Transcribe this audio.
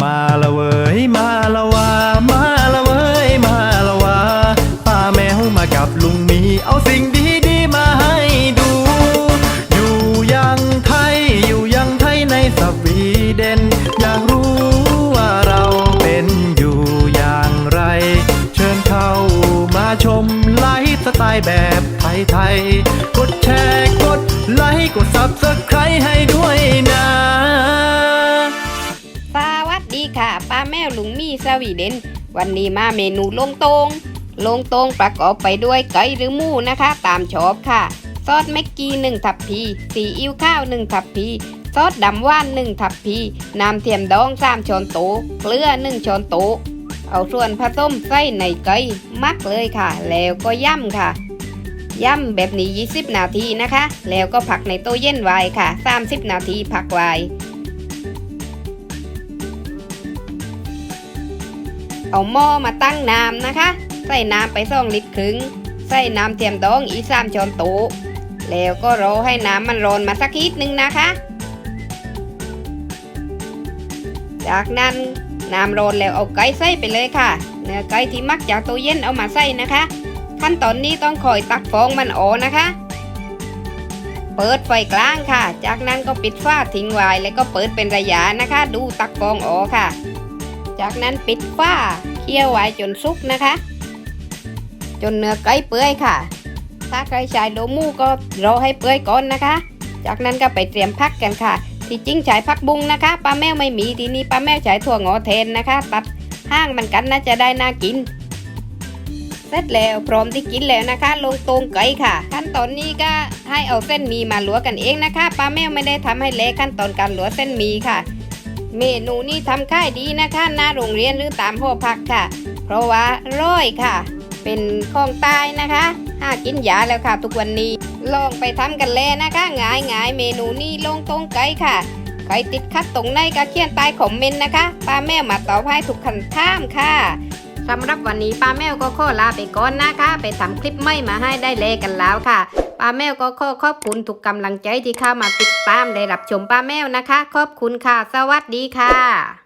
มาละเว้ยมาละวามาละเว้ยมาละวาป้าแมวมากับลุงมีเอาสิ่งดีๆมาให้ดู อยู่ยังไทยอยู่ยังไทยในสวีเดนอยากรู้ว่าเราเป็นอยู่อย่างไร เชิญเข้ามาชมไลฟ์สไตล์แบบไทยๆกดแชร์กดไลค์กด Subscribe ให้ ลุงมี่สวีเดน วันนี้มาเมนูลงตรงลงตรงประกอบไปด้วยไก่หรือหมูนะคะ ตามชอบค่ะ ซอสแม็กกี้หนึ่งทัพพีซีอิ๊วข้าวหนึ่งทัพพีซอสดำว่านหนึ่งทัพพีน้ำเทียมดองสามช้อนโต๊ะเกลือหนึ่งช้อนโต๊ะเอาส่วนผสมใส่ในไก่มักเลยค่ะ แล้วก็ย่ำค่ะย่ำแบบนี้ 20 นาทีนะคะ แล้วก็ผักในตู้เย็นไว้ค่ะ 30 นาทีผักไว้ เอาหม้อมาตั้งน้ำนะคะ ใส่น้ำไปสองลิตรครึ่ง ใส่น้ำเทียมดองอีสามช้อนโต๊ะแล้วก็รอให้น้ำมันร้อนมาสักนิดนึงนะคะ จากนั้นน้ำร้อนแล้วเอาไก่ใส่ไปเลยค่ะ เนื้อไก่ที่มักจากตู้เย็นเอามาใส่นะคะ ขั้นตอนนี้ต้องคอยตักฟองมันออกนะคะ เปิดไฟกลางค่ะ จากนั้นก็ปิดฝ้าทิ้งไว้แล้วก็เปิดเป็นระยะนะคะ ดูตักฟองออกค่ะ จากนั้นปิดฝ้าเคี่ยวไว้จนสุกนะคะ จนเนื้อไก่เปื่อยค่ะ ถ้าใครใช้โลมูก็รอให้เปื่อยก่อนนะคะ จากนั้นก็ไปเตรียมพักกันค่ะ ที่จริงใช้พักบุ้งนะคะปลาแมวไม่มีทีนี้ปลาแมวใช้ถั่วงอแทนนะคะ ตัดห้างมันกันน่าจะได้น่ากินเสร็จแล้วพร้อมที่กินแล้วนะคะ ลงตรงไก่ค่ะ ขั้นตอนนี้ก็ให้เอาเส้นหมีมาลวกกันเองนะคะปลาแมวไม่ได้ทำให้เละขั้นตอนการลวกเส้นหมีค่ะ เมนูนี้ทำค่ายดีนะคะหน้าโรงเรียนหรือตามหอพักค่ะ เพราะว่าร้อยค่ะ เป็นของตายนะคะหากินยาแล้วค่ะ ทุกวันนี้ ลองไปทำกันเลยนะคะง่ายง่ายเมนูนี้ลงตรงไก่ค่ะ ใครติดขัดตรงไหนก็เขียนใต้คอมเมนต์นะคะป้าแมวมาตอบให้ทุกคำถามค่ะสำหรับวันนี้ป้าแมวก็ขอลาไปก่อนนะคะ ไปทำคลิปใหม่มาให้ได้เลยกันแล้วค่ะ ป้าแมวก็ขอขอบคุณทุกกำลังใจที่เข้ามาติดตามได้รับชมป้าแมวนะคะ ขอบคุณค่ะ สวัสดีค่ะ